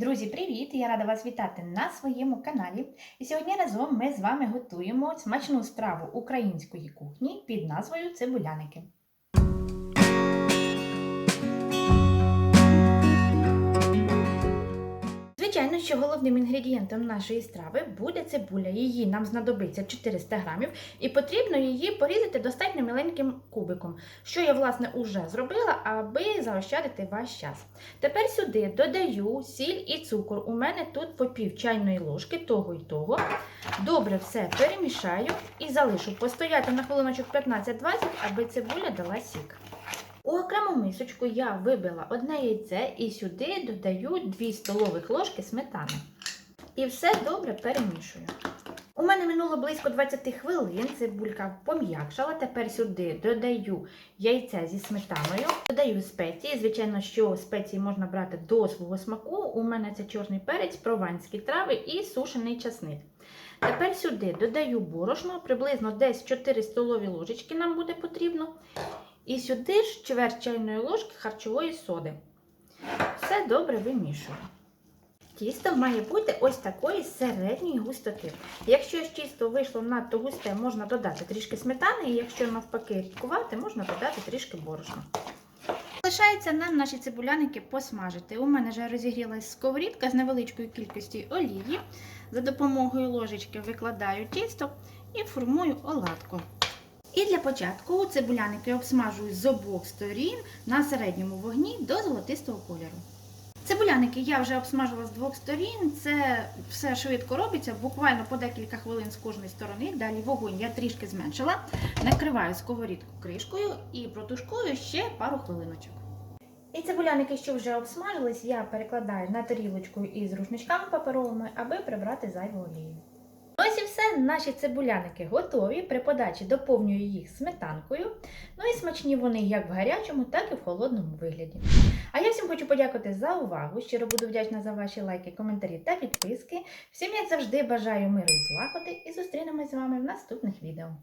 Друзі, привіт! Я рада вас вітати на своєму каналі. І сьогодні разом ми з вами готуємо смачну страву української кухні під назвою цибуляники. Що головним інгредієнтом нашої страви буде цибуля. Її нам знадобиться 400 грамів, і потрібно її порізати достатньо міленьким кубиком, що я, власне, уже зробила, аби заощадити ваш час. Тепер сюди додаю сіль і цукор. У мене тут по пів чайної ложки того і того. Добре все перемішаю і залишу постояти на хвилиночок 15-20, аби цибуля дала сік. У окрему мисочку я вибила одне яйце і сюди додаю 2 столових ложки сметани. І все добре перемішую. У мене минуло близько 20 хвилин, цибулька пом'якшала. Тепер сюди додаю яйце зі сметаною, додаю спеції. Звичайно, що спеції можна брати до свого смаку. У мене це чорний перець, прованські трави і сушений часник. Тепер сюди додаю борошно, приблизно десь 4 столові ложечки нам буде потрібно. І сюди ж чверть чайної ложки харчової соди. Все добре вимішую. Тісто має бути ось такої середньої густоти. Якщо ж тісто вийшло надто густе, можна додати трішки сметани, і якщо навпаки рідкувати, можна додати трішки борошна. Залишається нам наші цибуляники посмажити. У мене вже розігрілась сковорідка з невеличкою кількістю олії. За допомогою ложечки викладаю тісто і формую оладку. І для початку цибуляники обсмажую з обох сторін на середньому вогні до золотистого кольору. Цибуляники я вже обсмажила з двох сторін, це все швидко робиться, буквально по декілька хвилин з кожної сторони. Далі вогонь я трішки зменшила, накриваю сковорідку кришкою і протушкую ще пару хвилиночок. І цибуляники, що вже обсмажились, я перекладаю на тарілочку із рушничками паперовими, аби прибрати зайву олію. Ось і все, наші цибуляники готові. При подачі доповнюю їх сметанкою. Ну і смачні вони як в гарячому, так і в холодному вигляді. А я всім хочу подякувати за увагу. Щиро буду вдячна за ваші лайки, коментарі та підписки. Всім, я завжди, бажаю миру і злагоди і зустрінемось з вами в наступних відео.